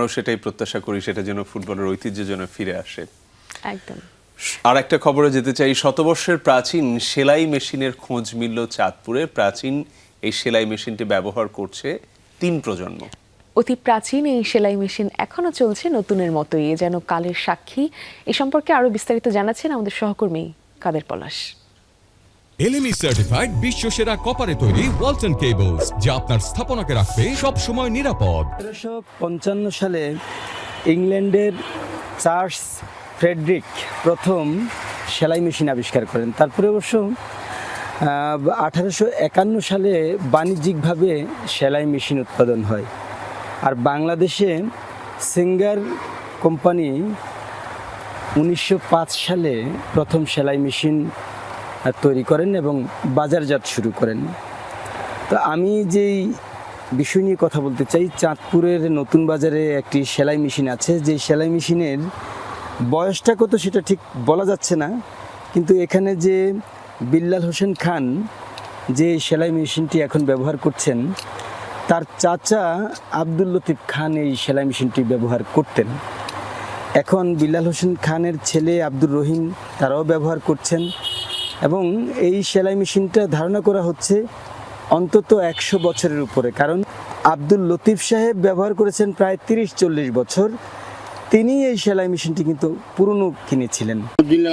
আমরাও সেটাই প্রত্যাশা করি সেটা যেন ফুটবলের ঐতিহ্য যেন ফিরে আসে। একদম। আর একটা খবরে যেতে চাই শতবর্ষের প্রাচীন সেলাই মেশিনের খোঁজ মিলল চাঁদপুরে। প্রাচীন এই সেলাই মেশিনটি ব্যবহার করছে তিন প্রজন্ম। অতি প্রাচীন এই সেলাই মেশিন এখনও চলছে নতুনের মতোই এ যেন কালের সাক্ষী। এ সম্পর্কে আরও বিস্তারিত জানাচ্ছেন আমাদের সহকর্মী কাদের পলাশ। এলএমই সার্টিফাইড বিশ্ব সেরা কপারে তৈরি ওয়ালটন কেবলস যা আপনার স্থাপনাকে রাখবে সব সময় নিরাপদ পঞ্চান্ন সালে ইংল্যান্ডের চার্লস ফ্রেডরিক প্রথম সেলাই মেশিন আবিষ্কার করেন। তারপরে অবশ্য আঠারোশো একান্ন সালে বাণিজ্যিকভাবে সেলাই মেশিন উৎপাদন হয়। আর বাংলাদেশে সিঙ্গার কোম্পানি উনিশশো পাঁচ সালে প্রথম সেলাই মেশিন তৈরি করেন এবং বাজারজাত শুরু করেন। তো আমি যেই বিষয় নিয়ে কথা বলতে চাই, চাঁদপুরের নতুন বাজারে একটি সেলাই মেশিন আছে। যে সেলাই মেশিনের বয়সটা কত সেটা ঠিক বলা যাচ্ছে না, কিন্তু এখানে যে বিল্লাল হোসেন খান যে সেলাই মেশিনটি এখন ব্যবহার করছেন, তার চাচা আব্দুল লতিফ খান এই সেলাই মেশিনটি ব্যবহার করতেন। এখন বিল্লাল হোসেন খানের ছেলে আব্দুর রহিম তারাও ব্যবহার করছেন। এবং এই সেলাই মেশিনটা ধারণা করা হচ্ছে অন্তত একশো বছরের উপরে। কারণ আব্দুল লতিফ সাহেব ব্যবহার করেছেন প্রায় তিরিশ চল্লিশ বছর। তিনি এই সেলাই মেশিনটি কিন্তু পুরনো কিনেছিলেন।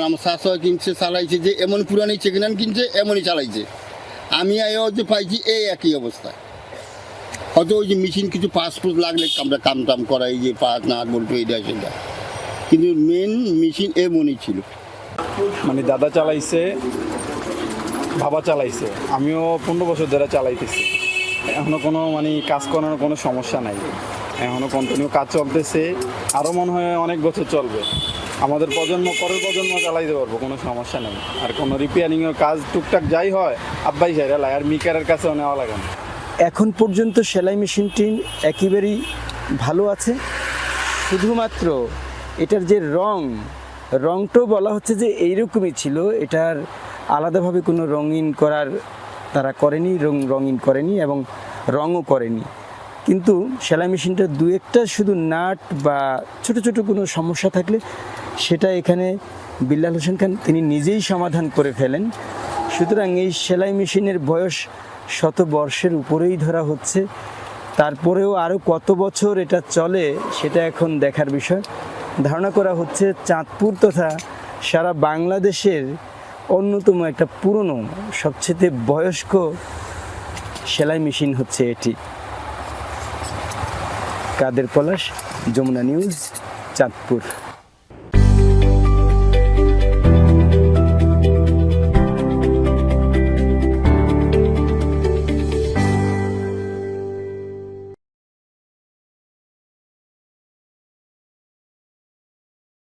আমার শাশুড়ি কিনছে, চালাইছে, যে এমন পুরানি হ্যান্ড কিনছে, এমনই চালাইছে। আমি এই যে পাইছি, এই একই অবস্থা। হয়তো ওই যে মেশিন কিছু পাসপোর্ট লাগলে আমরা কাম টাম করা এই যে পাস না বলতো, এইটা সেটা। কিন্তু মেন মেশিন এমনই ছিল। মানে দাদা চালাইছে, বাবা চালাইছে। আমিও পনেরো বছর ধরে চালাইতেছি। এখনও কোনো মানে কাজ করানোর কোনো সমস্যা নাই। এখনও কন্টিনিউ কাজ চলতেছে। আরও মনে হয় অনেক বছর চলবে। আমাদের প্রজন্ম, পরের প্রজন্ম চালাইতে পারব, কোনো সমস্যা নেই। আর কোনো রিপেয়ারিংয়ের কাজ টুকটাক যাই হয়, আব্বাই লাই। আর মিকারের কাছেও নেওয়া লাগে না। এখন পর্যন্ত সেলাই মেশিনটি একেবারেই ভালো আছে। শুধুমাত্র এটার যে রং রংটাও বলা হচ্ছে যে এইরকমই ছিল। এটার আলাদাভাবে কোনো রঙিন করার তারা করেনি, রং রঙিন করেনি এবং রঙও করেনি। কিন্তু সেলাই মেশিনটা দু একটা শুধু নাট বা ছোট ছোট কোনো সমস্যা থাকলে সেটা এখানে বিল্লাল হোসেন খান তিনি নিজেই সমাধান করে ফেলেন। সুতরাং এই সেলাই মেশিনের বয়স শত বর্ষের উপরেই ধরা হচ্ছে। তারপরেও আরও কত বছর এটা চলে সেটা এখন দেখার বিষয়। ধারণা করা হচ্ছে চাঁদপুর তথা সারা বাংলাদেশের অন্যতম একটা পুরনো, সবচেয়ে বয়স্ক সেলাই মেশিন হচ্ছে এটি। কাদের পলাশ, যমুনা নিউজ, চাঁদপুর।